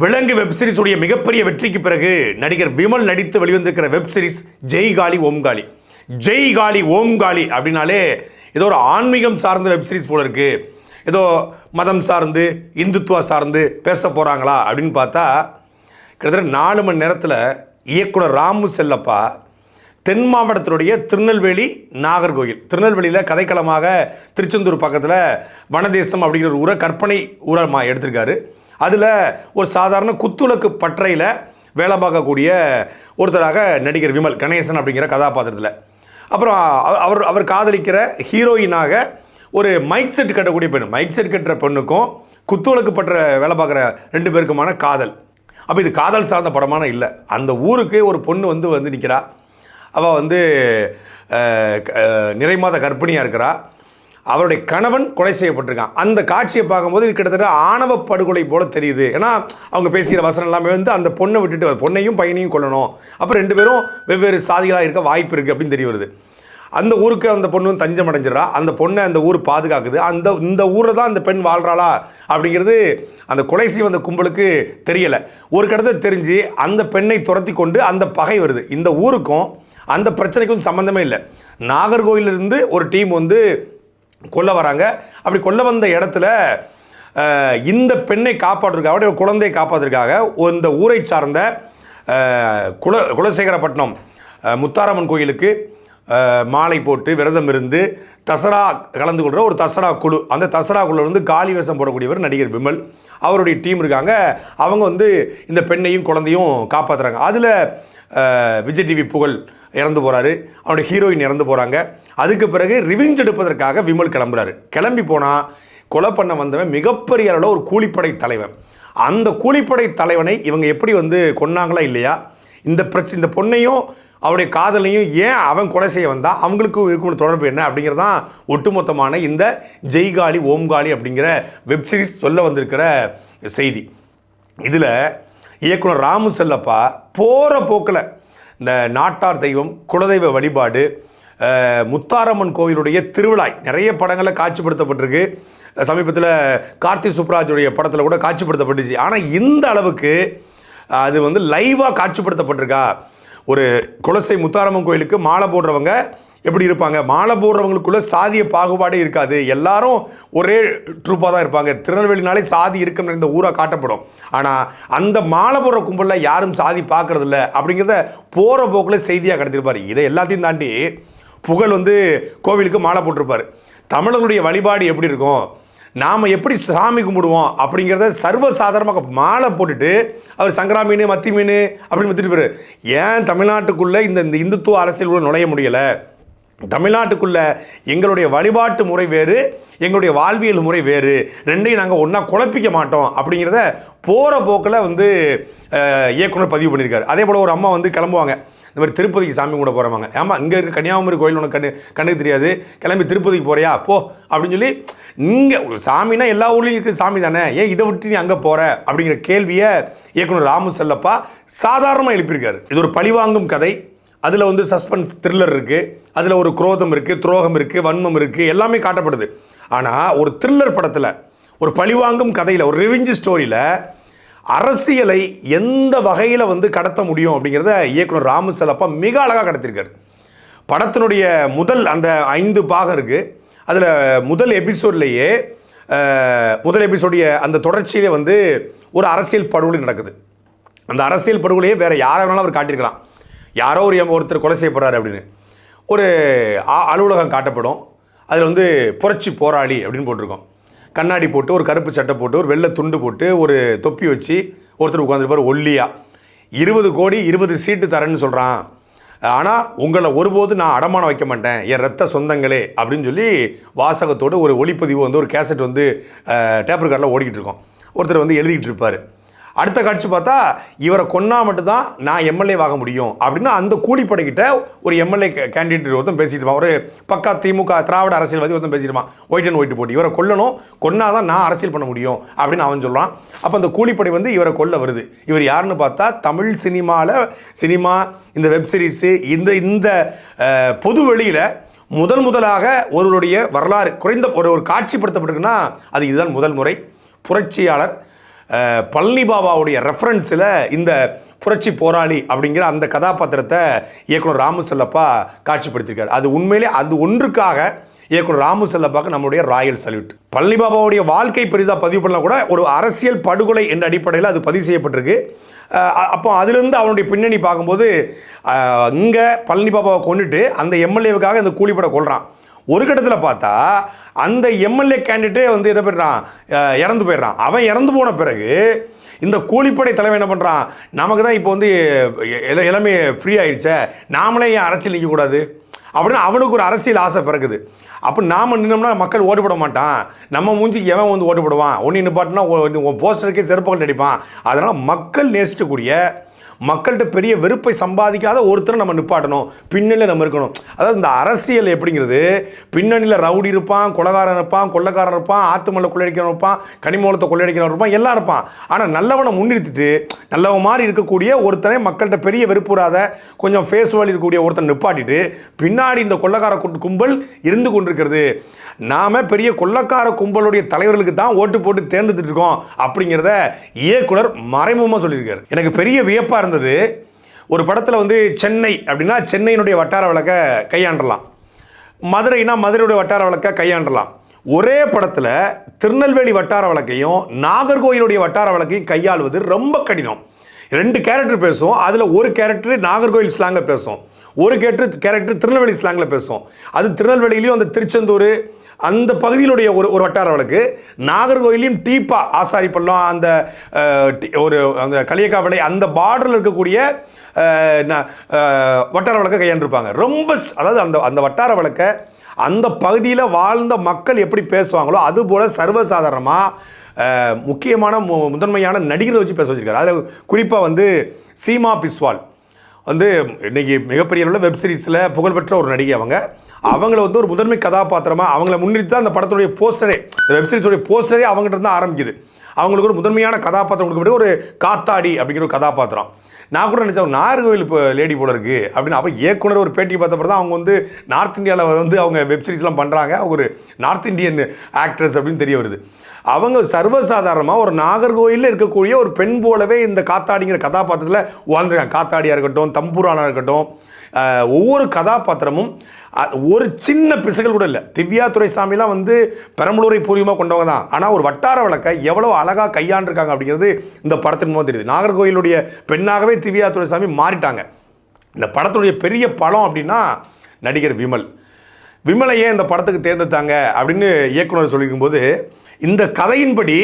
விலங்கு வெப்சீரிஸ் உடைய மிகப்பெரிய வெற்றிக்கு பிறகு நடிகர் விமல் நடித்து வெளிவந்திருக்கிற வெப்சீரிஸ் ஜெய்காலி ஜெய் ஜெய்காலி ஓம்காலி ஜெய் ஓம் அப்படின்னாலே ஏதோ ஒரு ஆன்மீகம் சார்ந்த வெப்சீரிஸ் போல இருக்கு. ஏதோ மதம் சார்ந்து இந்துத்துவா சார்ந்து பேச போகிறாங்களா அப்படின்னு பார்த்தா கிட்டத்தட்ட நாலு மணி நேரத்தில் இயக்குனர் ராமு செல்லப்பா தென் மாவட்டத்தினுடைய திருநெல்வேலி நாகர்கோயில் திருநெல்வேலியில் கதைக்களமாக திருச்செந்தூர் பக்கத்தில் வனதேசம் அப்படிங்கிற ஒரு ஊரை கற்பனை ஊரமாக எடுத்திருக்காரு. அதில் ஒரு சாதாரண குத்துலக்கு பற்றையில் வேலை பார்க்கக்கூடிய ஒருத்தராக நடிகர் விமல் கணேசன் அப்படிங்கிற கதாபாத்திரத்தில். அப்புறம் அவர் அவர் காதலிக்கிற ஹீரோயினாக ஒரு மைக் செட் கட்டக்கூடிய பெண் மைக் செட் கட்டுற பெண்ணுக்கும் குத்துவிளக்கு பற்ற வேலை பார்க்குற ரெண்டு பேருக்குமான காதல். அப்போ இது காதல் சார்ந்த படமான இல்லை. அந்த ஊருக்கு ஒரு பொண்ணு வந்து வந்து நிற்கிறா அவள் வந்து க- நிறைமாத கர்ப்பிணியாக இருக்கிறா. அவருடைய கணவன் கொலை செய்யப்பட்டிருக்கான். அந்த காட்சியை பார்க்கும்போது இது கிட்டத்தட்ட ஆணவ படுகொலை போல தெரியுது. ஏன்னா அவங்க பேசுகிற வசனம் எல்லாமே வந்து அந்த பொண்ணை விட்டுட்டு பொண்ணையும் பையனையும் கொல்லணும். அப்புறம் ரெண்டு பேரும் வெவ்வேறு சாதிகளாக இருக்க வாய்ப்பு இருக்குது அப்படின்னு தெரிய வருது. அந்த ஊருக்கு அந்த பொண்ணு வந்து தஞ்சம் அடைஞ்சிடறா. அந்த பொண்ணை அந்த ஊர் பாதுகாக்குது. அந்த இந்த ஊரில் தான் அந்த பெண் வாழ்கிறாளா அப்படிங்கிறது அந்த கொலை செய்ய வந்த கும்பலுக்கு தெரியலை. ஒரு கடத்த தெரிஞ்சு அந்த பெண்ணை துரத்தி கொண்டு அந்த பகை வருது. இந்த ஊருக்கும் அந்த பிரச்சனைக்கும் சம்மந்தமே இல்லை. நாகர்கோவிலிருந்து ஒரு டீம் வந்து கொல்ல வராங்க. அப்படி கொல்ல வந்த இடத்துல இந்த பெண்ணை காப்பாற்றுறதுக்காக அவருடைய குழந்தையை காப்பாற்றுறதுக்காக இந்த ஊரை சார்ந்த குல குலசேகரப்பட்டினம் முத்தாரம்மன் கோயிலுக்கு மாலை போட்டு விரதம் இருந்து தசரா கலந்து கொள்கிற ஒரு தசரா குழு. அந்த தசரா குழுலேருந்து காலி வேஷம் போடக்கூடியவர் நடிகர் விமல். அவருடைய டீம் இருக்காங்க. அவங்க வந்து இந்த பெண்ணையும் குழந்தையும் காப்பாற்றுறாங்க அதில் விஜய் டிவி புகழ் இறந்து போகிறாரு அவனுடைய ஹீரோயின் இறந்து போகிறாங்க அதுக்கு பிறகு ரிவிஞ்ச் எடுப்பதற்காக விமல் கிளம்புறாரு. கிளம்பி போனால் கொலை பண்ண வந்தவன் மிகப்பெரிய அளவில் ஒரு கூலிப்படை தலைவன். அந்த கூலிப்படை தலைவனை இவங்க எப்படி வந்து கொன்னாங்களா இல்லையா? இந்த பிரச்சனை இந்த பொண்ணையும் அவருடைய காதலையும் ஏன் அவன் கொலை செய்ய வந்தா? அவங்களுக்கும் இருக்கும் தொடர்பு என்ன அப்படிங்கிறது தான் ஒட்டுமொத்தமான இந்த ஜெய்காலி ஓம்காலி அப்படிங்கிற வெப்சீரிஸ் சொல்ல வந்திருக்கிற செய்தி. இதில் இயக்குனர் ராமு செல்லப்பா போகிற போக்கில் இந்த நாட்டார் தெய்வம் குலதெய்வ வழிபாடு முத்தாரம்மன் கோவிலுடைய திருவிழாய் நிறைய படங்களில் காட்சிப்படுத்தப்பட்டிருக்கு. சமீபத்தில் கார்த்தி சுப்ராஜுடைய படத்தில் கூட காட்சிப்படுத்தப்பட்டுச்சு. ஆனால் இந்த அளவுக்கு அது வந்து லைவாக காட்சிப்படுத்தப்பட்டிருக்கா? ஒரு குலசை முத்தாரம்மன் கோயிலுக்கு மாலை போடுறவங்க எப்படி இருப்பாங்க? மாலை போடுறவங்களுக்குள்ள சாதிய பாகுபாடே இருக்காது. எல்லாரும் ஒரே ட்ரூப்பாக தான் இருப்பாங்க. திருநெல்வேலினாலே சாதி இருக்கும் இந்த ஊராக காட்டப்படும். ஆனால் அந்த மாலை போடுற கும்பலில் யாரும் சாதி பார்க்கறதில்ல அப்படிங்கிறத போகிற போக்கில் செய்தியாக கிடச்சிருப்பார். இதை எல்லாத்தையும் தாண்டி புகழ் வந்து கோவிலுக்கு மாலை போட்டிருப்பார். தமிழர்களுடைய வழிபாடு எப்படி இருக்கும்? நாம் எப்படி சாமி கும்பிடுவோம்? அப்படிங்கிறத சர்வசாதாரணமாக மாலை போட்டுட்டு அவர் சங்கரா மீன் மத்தி மீன் அப்படின்னு வித்துட்டு போயிரு ஏன் தமிழ்நாட்டுக்குள்ளே இந்த இந்த இந்துத்துவ அரசியல் கூட நுழைய முடியலை? தமிழ்நாட்டுக்குள்ளே எங்களுடைய வழிபாட்டு முறை வேறு எங்களுடைய வாழ்வியல் முறை வேறு. ரெண்டையும் நாங்கள் ஒன்றா குழப்பிக்க மாட்டோம் அப்படிங்கிறத போகிற போக்கில் வந்து இயக்குனர் பதிவு பண்ணியிருக்காரு. அதே போல் ஒரு அம்மா வந்து கிளம்புவாங்க. இந்த மாதிரி திருப்பதிக்கு சாமி கூட போகிறவங்க ஆமாம் இங்கே இருக்க கன்னியாகுமரி கோயில் உனக்கு கண்ணு கண்ணுக்கு தெரியாது? கிளம்பி திருப்பதிக்கு போகிறியா போ அப்படின்னு சொல்லி இங்கே சாமினா எல்லா ஊர்லேயும் இருக்குது சாமி தானே? ஏன் இதை விட்டு நீ அங்கே போகிற அப்படிங்கிற கேள்வியை இயக்குனர் ராமு செல்லப்பா சாதாரணமாக எழுப்பியிருக்காரு. இது ஒரு பழிவாங்கும் கதை. அதில் வந்து சஸ்பென்ஸ் த்ரில்லர் இருக்குது அதில் ஒரு குரோதம் இருக்குது துரோகம் இருக்குது வன்மம் இருக்குது எல்லாமே காட்டப்படுது. ஆனால் ஒரு த்ரில்லர் படத்தில் ஒரு பழிவாங்கும் கதையில் ஒரு ரிவிஞ்சு ஸ்டோரியில் அரசியலை எந்த வகையில் வந்து கடத்த முடியும் அப்படிங்கிறத இயக்குனர் ராமு செல்லப்பா மிக அழகாக கடத்திருக்காரு. படத்தினுடைய முதல் அந்த ஐந்து பாகம் இருக்குது அதில் முதல் எபிசோட்லேயே முதல் எபிசோடைய அந்த தொடர்ச்சியிலே வந்து ஒரு அரசியல் படுகொலை நடக்குது. அந்த அரசியல் படுகொலையே வேறு யாரை வேணாலும் அவர் காட்டியிருக்கலாம். யாரோ ஒரு ஒருத்தர் கொலை செய்யப்படுறாரு அப்படின்னு. ஒரு அ- அலுவலகம் காட்டப்படும். அதில் வந்து புரட்சி போராளி அப்படின்னு போட்டிருக்கோம். கண்ணாடி போட்டு ஒரு கருப்பு சட்டை போட்டு ஒரு வெள்ளை துண்டு போட்டு ஒரு தொப்பி வச்சு ஒருத்தர் உட்காந்துருப்பார் ஒல்லியாக இருபது கோடி இருபது சீட்டு தரேன்னு சொல்கிறான் ஆனால் உங்களை ஒருபோது நான் அடமானம் வைக்க மாட்டேன் என் ரத்த சொந்தங்களே அப்படின்னு சொல்லி வாசகத்தோடு ஒரு ஒளிப்பதிவு வந்து ஒரு கேசட் வந்து டேப்பர் கார்டில் ஓடிக்கிட்டு இருக்கோம். ஒருத்தர் வந்து எழுதிக்கிட்டு இருப்பார். அடுத்த காட்சி பார்த்தா இவரை கொன்னா மட்டும்தான் நான் எம்எல்ஏ ஆக முடியும். அப்படின்னு அந்த கூலிப்படைக்கிட்ட ஒரு எம்எல்ஏ கேண்டிடேட் ஒருத்தன் பேசிட்டு இருப்பான். ஒரு பக்கா திமுக திராவிட அரசியல்வாதி ஒருத்தன் பேசிட்டு இருப்பான். ஒயிட் அண்ட் ஒயிட் போட்டு. இவரை கொல்லணும் கொன்னாதான் நான் அரசியல் பண்ண முடியும் அப்படின்னு அவன் சொல்கிறான் அப்போ அந்த கூலிப்படை வந்து இவரை கொல்ல வருது. இவர் யாருன்னு பார்த்தா தமிழ் சினிமாவில் சினிமா இந்த வெப் சீரிஸு இந்த இந்த பொது வெளியில் முதல் முதலாக ஒருவருடைய வரலாறு குறைந்த ஒரு ஒரு காட்சிப்படுத்தப்பட்டிருக்குன்னா அது இதுதான் முதல் முறை. புரட்சியாளர் பழனி பாபாவுடைய ரெஃபரன்ஸில் இந்த புரட்சி போராளி அப்படிங்கிற அந்த கதாபாத்திரத்தை இயக்குனர் ராமு செல்லப்பா காட்சிப்படுத்தியிருக்காரு. அது உண்மையிலே அது ஒன்றுக்காக இயக்குனர் ராமு செல்லப்பாக்கு நம்முடைய ராயல் சல்யூட். பழனி பாபாவுடைய வாழ்க்கை பெரிதாக பதிவு பண்ணலாம் கூட ஒரு அரசியல் படுகொலை என்ற அடிப்படையில் அது பதிவு செய்யப்பட்டிருக்கு. அப்போ அதிலிருந்து அவனுடைய பின்னணி பார்க்கும்போது இங்கே பழனி பாபாவை கொண்டுட்டு அந்த எம்எல்ஏவுக்காக இந்த கூலிப்படை கொள்கிறான் ஒரு கட்டத்தில் பார்த்தா அந்த எம்எல்ஏ கேண்டிடேட்டே வந்து என்ன பண்ணுறான் இறந்து போயிடுறான். அவன் இறந்து போன பிறகு இந்த கூலிப்படை தலைவன் என்ன பண்ணுறான் நமக்கு தான் இப்போ வந்து எ- எல்லாமே ஃப்ரீ ஆயிடுச்சே நாமளே ஏன் அரசியல் நிற்கக்கூடாது அப்படின்னு அவனுக்கு ஒரு அரசியல் ஆசை பிறகுது அப்போ நாம் நின்னோம்னா மக்கள் ஓட்டு போட மாட்டான். நம்ம மூஞ்சிக்கு எவன் வந்து ஓட்டு போடுவான்? ஒன்று நிப்பாட்டினா உன் போஸ்டருக்கே செருப்புகள் அடிப்பான். அதனால் மக்கள் நேசிக்கக்கூடிய மக்கள்கிட்ட பெரிய வெறுப்பை சம்பாதிக்காத ஒருத்தரை நம்ம நிப்பாட்டணும். பின்னணியில் நம்ம இருக்கணும். அதாவது இந்த அரசியல் எப்படிங்கிறது பின்னணியில் ரவுடி இருப்பான் கொலகாரன் இருப்பான் கொள்ளக்காரன் இருப்பான் ஆத்துமல்ல கொள்ளையடிக்கிறவன் இருப்பான் கனிமூலத்தை கொள்ளையடிக்கிறவன் இருப்பான் எல்லாம் இருப்பான். ஆனால் நல்லவனை முன்னிறுத்திட்டு நல்லவன் மாதிரி இருக்கக்கூடிய ஒருத்தனை மக்கள்கிட்ட பெரிய வெறுப்புறாத கொஞ்சம் ஃபேஸ் வேலி இருக்கக்கூடிய ஒருத்தன் நிப்பாட்டிட்டு பின்னாடி இந்த கொள்ளக்கார கும்பல் இருந்து கொண்டிருக்கிறது. நாம பெரிய கொள்ளக்கார கும்பலுடைய தலைவர்களுக்கு தான் ஓட்டு போட்டு தேர்ந்தெடுத்துட்டு இருக்கோம் அப்படிங்கிறத இயக்குனர் மறைமுகமாக சொல்லியிருக்காரு. எனக்கு பெரிய வியப்பாக இருந்தது ஒரு படத்தில் வந்து சென்னை அப்படின்னா சென்னையினுடைய வட்டார வழக்க கையாண்டலாம். மதுரைனா மதுரையுடைய வட்டார வழக்க கையாண்டலாம். ஒரே படத்தில் திருநெல்வேலி வட்டார வழக்கையும் நாகர்கோயிலுடைய வட்டார வழக்கையும் கையாளுவது ரொம்ப கடினம். ரெண்டு கேரக்டர் பேசும் அதில் ஒரு கேரக்டர் நாகர்கோயில் ஸ்லாங்கில் பேசும் ஒரு கேரக்டர் கேரக்டர் திருநெல்வேலி ஸ்லாங்கில் பேசும் அது திருநெல்வேலியிலையும் அந்த திருச்செந்தூர் அந்த பகுதியிலுடைய ஒரு ஒரு வட்டார வழக்கு நாகர்கோயிலையும் டீப்பா ஆசாரி பள்ளம் அந்த டி- ஒரு அந்த களியக்காவிளை அந்த பார்டரில் இருக்கக்கூடிய வட்டார வழக்கை கையாண்டிருப்பாங்க. ரொம்ப ஸ்- அதாவது அந்த அந்த வட்டார வழக்கை அந்த பகுதியில் வாழ்ந்த மக்கள் எப்படி பேசுவாங்களோ அதுபோல் சர்வசாதாரணமாக முக்கியமான மு- முதன்மையான நடிகரை வச்சு பேச வச்சிருக்காரு. அதில் குறிப்பாக வந்து சீமா பிஸ்வால். வந்து இன்றைக்கி மிகப்பெரிய அளவில் வெப் சீரிஸில் புகழ்பெற்ற ஒரு நடிகை அவங்க. அவங்கள வந்து ஒரு முதன்மை கதாபாத்திரமாக அவங்கள முன்னிறுத்தி தான் அந்த படத்துடைய போஸ்டரே இந்த வெப்சீரிஸோடைய போஸ்டரே அவங்ககிட்ட தான் ஆரம்பிக்குது. அவங்களுக்கு ஒரு முதன்மையான கதாபாத்திரம் கொடுக்கப்பட்ட ஒரு காத்தாடி அப்படிங்கிற ஒரு கதாபாத்திரம். நான் கூட நினச்சேன் நாகர்கோவில் இப்போ லேடி போல இருக்கு அப்படின்னு அப்போ இயக்குனர் ஒரு பேட்டி பார்த்தப்பறம் தான் அவங்க வந்து நார்த் இந்தியாவில் வந்து அவங்க வெப்சீரிஸ்லாம் பண்ணுறாங்க அவங்க ஒரு நார்த் இந்தியன் ஆக்ட்ரஸ் அப்படின்னு தெரிய வருது. அவங்க சர்வசாதாரணமாக ஒரு நாகர்கோயிலில் இருக்கக்கூடிய ஒரு பெண் போலவே இந்த காத்தாடிங்கிற கதாபாத்திரத்தில் வாழ்ந்துருக்காங்க. காத்தாடியாக இருக்கட்டும் தம்பூரானா இருக்கட்டும் ஒவ்வொரு கதாபாத்திரமும் ஒரு சின்ன பிசுகள் கூட இல்லை. திவ்யா துரைசாமிலாம் வந்து பெரம்பலூரை பூர்வீகமாக கொண்டவங்க தான். ஆனால் ஒரு வட்டார வழக்கை எவ்வளோ அழகாக கையாண்டிருக்காங்க அப்படிங்கிறது இந்த படத்தின் மூலம் தெரியுது. நாகர்கோயிலுடைய பெண்ணாகவே திவ்யா துரைசாமி மாறிட்டாங்க. இந்த படத்துடைய பெரிய படம் அப்படின்னா நடிகர் விமல். விமலை ஏன் இந்த படத்துக்கு தேர்ந்தெடுத்தாங்க அப்படின்னு இயக்குனர் சொல்லியிருக்கும்போது இந்த கதையின்படி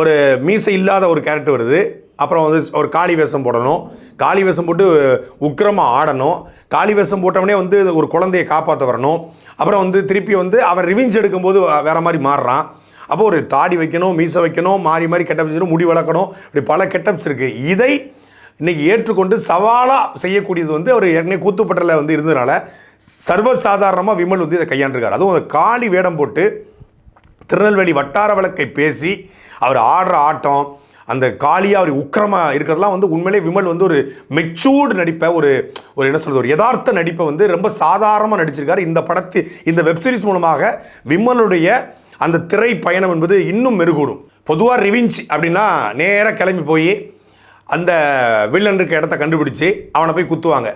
ஒரு மீசை இல்லாத ஒரு கேரக்டர் வருது. அப்புறம் வந்து ஒரு காளி வேஷம் போடணும். காளி வேஷம் போட்டு உக்கிரமாக ஆடணும். காளி வேஷம் போட்டவனே வந்து ஒரு குழந்தையை காப்பாற்ற வரணும். அப்புறம் வந்து திருப்பி வந்து அவன் ரிவிஞ்ச் எடுக்கும்போது வேற மாதிரி மாறுறான். அப்போ ஒரு தாடி வைக்கணும் மீசை வைக்கணும் மாறி மாறி கெட்டப்ஸ் முடி வளர்க்கணும். இப்படி பல கெட்டப்ஸ் இருக்குது இதை இன்றைக்கி ஏற்றுக்கொண்டு சவாலாக செய்யக்கூடியது வந்து அவர் ஏற்கனவே கூத்துப்பட்டில் வந்து இருந்ததுனால சர்வசாதாரணமாக விமல் வந்து இதை கையாண்டிருக்கார். அதுவும் அந்த காளி வேடம் போட்டு திருநெல்வேலி வட்டார வழக்கை பேசி அவர் ஆடுற ஆட்டம் அந்த காளியாக அவர் உக்கிரமாக இருக்கிறதெல்லாம் வந்து உண்மையிலே விமல் வந்து ஒரு மெச்சூர்டு நடிப்பை ஒரு ஒரு என்ன சொல்கிறது ஒரு யதார்த்த நடிப்பை வந்து ரொம்ப சாதாரணமாக நடிச்சிருக்காரு. இந்த படத்து இந்த வெப்சீரிஸ் மூலமாக விமலுடைய அந்த திரை பயணம் என்பது இன்னும் மெருகூடும். பொதுவாக ரிவிஞ்ச் அப்படின்னா நேராக கிளம்பி போய் அந்த வில்லன் இருக்க இடத்த கண்டுபிடிச்சு அவனை போய் குத்துவாங்க.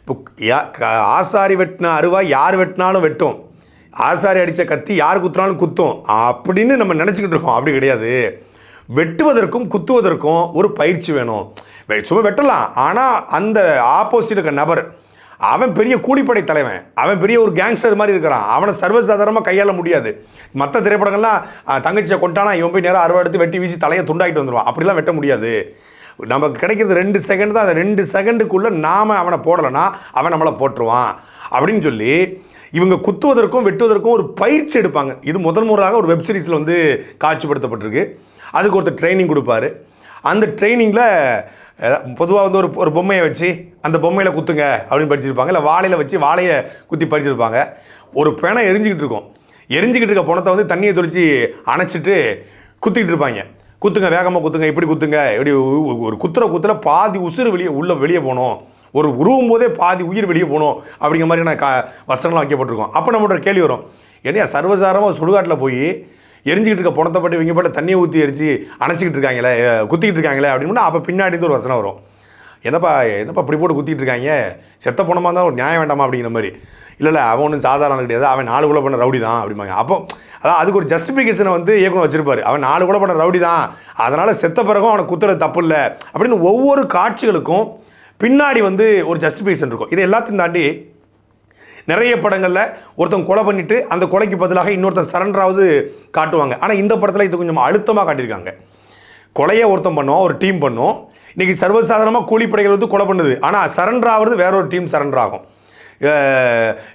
இப்போ யா- க- ஆசாரி வெட்டின அருவா யார் வெட்டினாலும் வெட்டும். ஆசாரி அடித்த கத்தி யார் குத்துனாலும் குத்தும். அப்படின்னு நம்ம நினச்சிக்கிட்டு இருக்கோம். அப்படி கிடையாது. வெட்டுவதற்கும் குத்துவதற்கும் ஒரு பயிற்சி வேணும். சும்மா வெட்டலாம். ஆனால் அந்த ஆப்போசிட் இருக்க நபர் அவன் பெரிய கூலிப்படை தலைவன் அவன் பெரிய ஒரு கேங்ஸ்டர் மாதிரி இருக்கிறான் அவனை சர்வசாதாரணமாக கையாள முடியாது. மற்ற திரைப்படங்கள்லாம் தங்கச்சியை கொண்டானா இவன் போய் நேரம் அறுவை எடுத்து வெட்டி வீசி தலையை துண்டாயிட்டு வந்துடுவான் அப்படிலாம் வெட்ட முடியாது. நமக்கு கிடைக்கிறது ரெண்டு செகண்ட் தான். அந்த ரெண்டு செகண்டுக்குள்ளே நாம் அவனை போடலைன்னா அவன் நம்மளை போட்டுருவான். அப்படின்னு சொல்லி இவங்க குத்துவதற்கும் வெட்டுவதற்கும் ஒரு பயிற்சி எடுப்பாங்க. இது முதல் முறையாக ஒரு வெப் சீரிஸில் வந்து காட்சிப்படுத்தப்பட்டிருக்கு. அதுக்கு ஒருத்தர் ட்ரைனிங் கொடுப்பாரு. அந்த ட்ரைனிங்கில் பொதுவாக வந்து ஒரு ஒரு பொம்மையை வச்சு அந்த பொம்மையில் குத்துங்க அப்படின்னு படிச்சிருப்பாங்க. இல்லை வாழையில் வச்சு வாழையை குத்தி படிச்சிருப்பாங்க. ஒரு பிணை எரிஞ்சிக்கிட்டு இருக்கும். எரிஞ்சிக்கிட்டு இருக்க பணத்தை வந்து தண்ணியை தொளிச்சு அணைச்சிட்டு குத்திக்கிட்டு இருப்பாங்க. குத்துங்க வேகமாக குத்துங்க இப்படி குத்துங்க இப்படி ஒரு குத்துற குத்துல பாதி உசுறு வெளியே உள்ளே வெளியே போகணும். ஒரு உருவும் போதே பாதி உயிர் வெளியே போகணும் அப்படிங்கிற மாதிரி நான் கா வசனம்லாம் வைக்கப்பட்டிருக்கோம். அப்போ நம்மளோட கேள்வி வரும். என்னையா சர்வசாரமாக சுடுகாட்டில் போய் எரிஞ்சிக்கிட்டு இருக்க பணத்தை பட்டு இவங்க பாட்டு தண்ணியை ஊற்றி எரிச்சு அணைச்சிக்கிட்டு இருக்காங்களே குத்திக்கிட்டு இருக்காங்களே அப்படின்னு அப்போ பின்னாடி ஒரு வசனம் வரும். என்னப்பா என்னப்பா இப்படி போட்டு குத்திட்டு இருக்காங்க? செத்த பணமாக இருந்தால் ஒரு நியாயம் வேண்டாமா அப்படிங்கிற மாதிரி. இல்லை இல்லை அவன் ஒன்றும் சாதாரண கிடையாது. அவன் நாலு கூட பண்ண ரவுடி தான் அப்படிம்பாங்க. அப்போ அதான் அதுக்கு ஒரு ஜஸ்டிஃபிகேஷனை வந்து இயக்குனர் வச்சிருப்பாரு. அவன் நாலு கூட பண்ண ரவுடி தான். அதனால் செத்த பிறகும் அவனை குத்துறது தப்பு இல்லை அப்படின்னு ஒவ்வொரு காட்சிகளுக்கும் பின்னாடி வந்து ஒரு ஜஸ்டிஃபிகேஷன் இருக்கும். இது எல்லாத்தையும் தாண்டி நிறைய படங்களில் ஒருத்தன் கொலை பண்ணிட்டு அந்த கொலைக்கு பதிலாக இன்னொருத்தன் சரண்டராவது காட்டுவாங்க. ஆனால் இந்த படத்தில் இது கொஞ்சம் அழுத்தமாக காட்டியிருக்காங்க. கொலையை ஒருத்தன் பண்ணுவோம் ஒரு டீம் பண்ணும். இன்றைக்கி சர்வசாதாரணமாக கூலிப்படைகள் வந்து கொலை பண்ணுது. ஆனால் சரண்டர் ஆகிறது வேற ஒரு டீம் சரண்டர் ஆகும்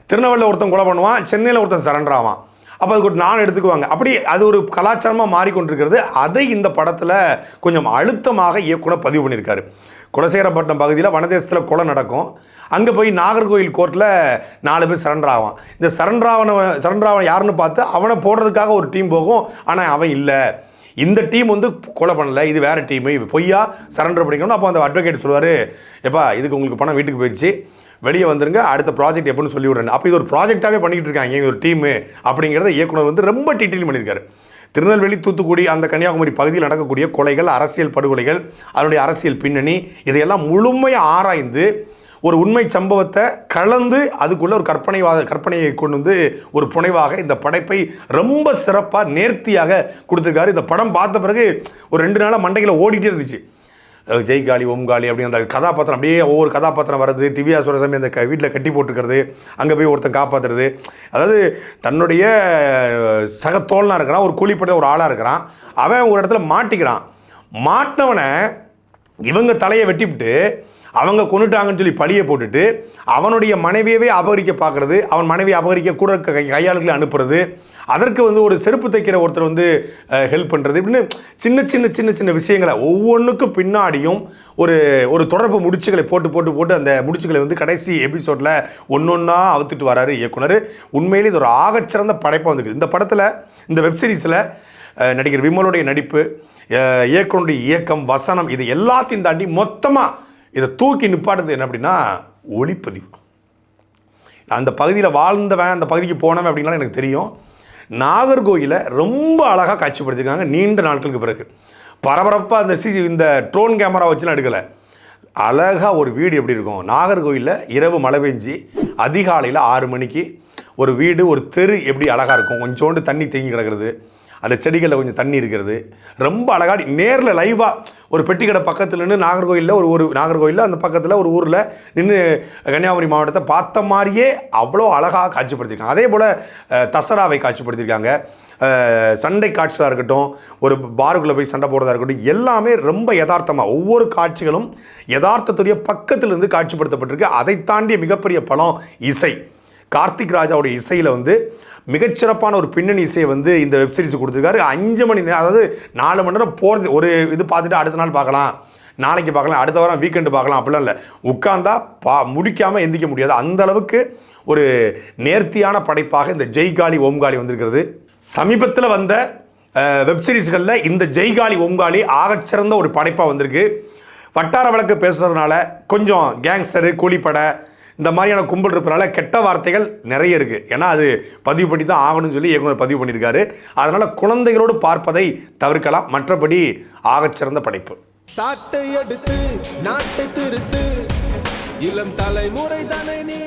திருநெல்வேலியில் ஒருத்தன் கொலை பண்ணுவான் சென்னையில் ஒருத்தன் சரண்டர் ஆவான் அப்போ அதுக்கு ஒரு நான் எடுத்துக்குவாங்க. அப்படி அது ஒரு கலாச்சாரமாக மாறிக்கொண்டிருக்கிறது. அதை இந்த படத்தில் கொஞ்சம் அழுத்தமாக இயக்குனர் பதிவு பண்ணியிருக்காரு. குலசேகரப்பட்டினம் பகுதியில் வனதேசத்தில் கொலை நடக்கும். அங்கே போய் நாகர்கோவில் கோர்ட்டில் நாலு பேர் சரண்டர் ஆவான். இந்த சரண்டர் ஆவன சரண்டர் ஆவன் யாருன்னு பார்த்து அவனை போடுறதுக்காக ஒரு டீம் போகும். ஆனால் அவன் இல்லை. இந்த டீம் வந்து கொலை பண்ணல. இது வேறு டீம் இது பொய்யா? சரண்டர் பண்ணிக்கணும். அப்போ அந்த அட்வொகேட் சொல்லுவார் எப்பா இதுக்கு உங்களுக்கு பணம் வீட்டுக்கு போயிடுச்சு வெளியே வந்துருங்க. அடுத்த ப்ராஜெக்ட் எப்படின்னு சொல்லி விடுறேன் அப்போ இது ஒரு ப்ராஜெக்டாகவே பண்ணிக்கிட்டு இருக்காங்க. ஒரு டீமு அப்படிங்கிறத இயக்குனர் வந்து ரொம்ப டீட்டெயில் பண்ணியிருக்காரு. திருநெல்வேலி தூத்துக்குடி அந்த கன்னியாகுமரி பகுதியில் நடக்கக்கூடிய கொலைகள் அரசியல் படுகொலைகள் அதனுடைய அரசியல் பின்னணி இதையெல்லாம் முழுமையாக ஆராய்ந்து ஒரு உண்மை சம்பவத்தை கலந்து அதுக்குள்ள ஒரு கற்பனைவாத கற்பனையை கொண்டு வந்து ஒரு புனைவாக இந்த படைப்பை ரொம்ப சிறப்பாக நேர்த்தியாக கொடுத்துருக்காரு. இந்த படம் பார்த்த பிறகு ஒரு ரெண்டு நாளாக மண்டைகளை ஓடிட்டே இருந்துச்சு. ஜெய்காளி ஓம்காளி அப்படின்னு அப்படி அந்த கதாபாத்திரம் அப்படியே ஒவ்வொரு கதாபாத்திரம் வர்றது திவ்யா சுரசாமி அந்த க வீட்டில் கட்டி போட்டுக்கிறது அங்கே போய் ஒருத்தன் காப்பாற்றுறது அதாவது தன்னுடைய அஹ், சக இருக்கிறான் ஒரு கூலிப்பட்ட ஒரு ஆளாக இருக்கிறான். அவன் ஒரு இடத்துல மாட்டிக்கிறான். மாட்டினவனை இவங்க தலையை வெட்டிவிட்டு அவங்க கொண்டுட்டாங்கன்னு சொல்லி பழியை போட்டுட்டு அவனுடைய மனைவியவே அபகரிக்க பார்க்குறது அவன் மனைவியை அபகரிக்க கூட கையாளுகளை அனுப்புறது அதற்கு வந்து ஒரு செருப்பு தைக்கிற ஒருத்தர் வந்து ஹெல்ப் பண்ணுறது இப்படின்னு சின்ன சின்ன சின்ன சின்ன விஷயங்களை ஒவ்வொன்றுக்கும் பின்னாடியும் ஒரு ஒரு தொடர்பு முடிச்சுகளை போட்டு போட்டு போட்டு அந்த முடிச்சுகளை வந்து கடைசி எபிசோடில் ஒன்று ஒன்றா அவுத்துட்டு வராரு இயக்குனர். உண்மையிலே இது ஒரு ஆகச்சிறந்த படைப்பாக வந்துருக்குது இந்த படத்தில் இந்த வெப்சீரிஸில் நடிகர் விமலுடைய நடிப்பு இயக்குனுடைய இயக்குனருடைய இயக்கம் வசனம் இது எல்லாத்தையும் தாண்டி மொத்தமாக இதை தூக்கி நிப்பாட்டுறது என்ன அப்படின்னா ஒளிப்பதிவு. அந்த பகுதியில் வாழ்ந்தவன் அந்த பகுதிக்கு போனவன் அப்படின்னாலும் எனக்கு தெரியும். நாகர்கோயிலை ரொம்ப அழகாக காட்சிப்படுத்திருக்காங்க நீண்ட நாட்களுக்கு பிறகு. பரபரப்பாக அந்த சிசி இந்த ட்ரோன் கேமரா வச்சுலாம் எடுக்கலை. அழகாக ஒரு வீடு எப்படி இருக்கும்? நாகர்கோயிலில் இரவு மழை பெஞ்சு அதிகாலையில் ஆறு மணிக்கு ஒரு வீடு ஒரு தெரு எப்படி அழகாக இருக்கும்? கொஞ்சோண்டு தண்ணி தேங்கி கிடக்கிறது. அந்த செடிகளில் கொஞ்சம் தண்ணி இருக்கிறது. ரொம்ப அழகாக நேரில் லைவாக ஒரு பெட்டி கடை பக்கத்தில் நின்று நாகர்கோயிலில் ஒரு ஒரு நாகர்கோயிலில் அந்த பக்கத்தில் ஒரு ஊரில் நின்று கன்னியாகுமரி மாவட்டத்தை பார்த்த மாதிரியே அவ்வளோ அழகாக காட்சிப்படுத்தியிருக்காங்க அதே போல் தசராவை காட்சிப்படுத்தியிருக்காங்க சண்டை காட்சியாக இருக்கட்டும் ஒரு பாருக்குள்ளே போய் சண்டை போடுறதா இருக்கட்டும் எல்லாமே ரொம்ப யதார்த்தமாக ஒவ்வொரு காட்சிகளும் யதார்த்தத்துடைய பக்கத்தில் இருந்து காட்சிப்படுத்தப்பட்டிருக்கு. அதை தாண்டிய மிகப்பெரிய பலம் இசை. கார்த்திக் ராஜாவுடைய இசையில் வந்து மிகச்சிறப்பான ஒரு பின்னணி இசையை வந்து இந்த வெப்சீரிஸ் கொடுத்துருக்காரு. அஞ்சு மணி நேரம் அதாவது நாலு மணி நேரம் போகிறது ஒரு இது பார்த்துட்டு அடுத்த நாள் பார்க்கலாம். நாளைக்கு பார்க்கலாம் அடுத்த வாரம் வீக்கெண்டு பார்க்கலாம் அப்படிலாம் இல்லை. உட்காந்தா பா முடிக்காமல் எந்திக்க முடியாது. அந்த அளவுக்கு ஒரு நேர்த்தியான படைப்பாக இந்த ஜெய்காலி ஓம்காலி வந்திருக்கிறது. சமீபத்தில் வந்த வெப்சீரிஸ்களில் இந்த ஜெய்காலி ஓம்காலி ஆகச்சிறந்த ஒரு படைப்பாக வந்திருக்கு. வட்டார வழக்கு பேசுறதுனால கொஞ்சம் கேங்ஸ்டரு கூலிப்படை இந்த மாதிரியான கும்பல் இருப்பனால கெட்ட வார்த்தைகள் நிறைய இருக்குது ஏன்னா அது பதிவு பண்ணி தான் ஆகணும்னு சொல்லி இயக்குனர் பதிவு பண்ணியிருக்காரு. அதனால் குழந்தைகளோடு பார்ப்பதை தவிர்க்கலாம். மற்றபடி ஆகச்சிறந்த படைப்பு. சாட்டை எடுத்து நாட்டை திருத்து. இளம் தலைமுறை தானே நீ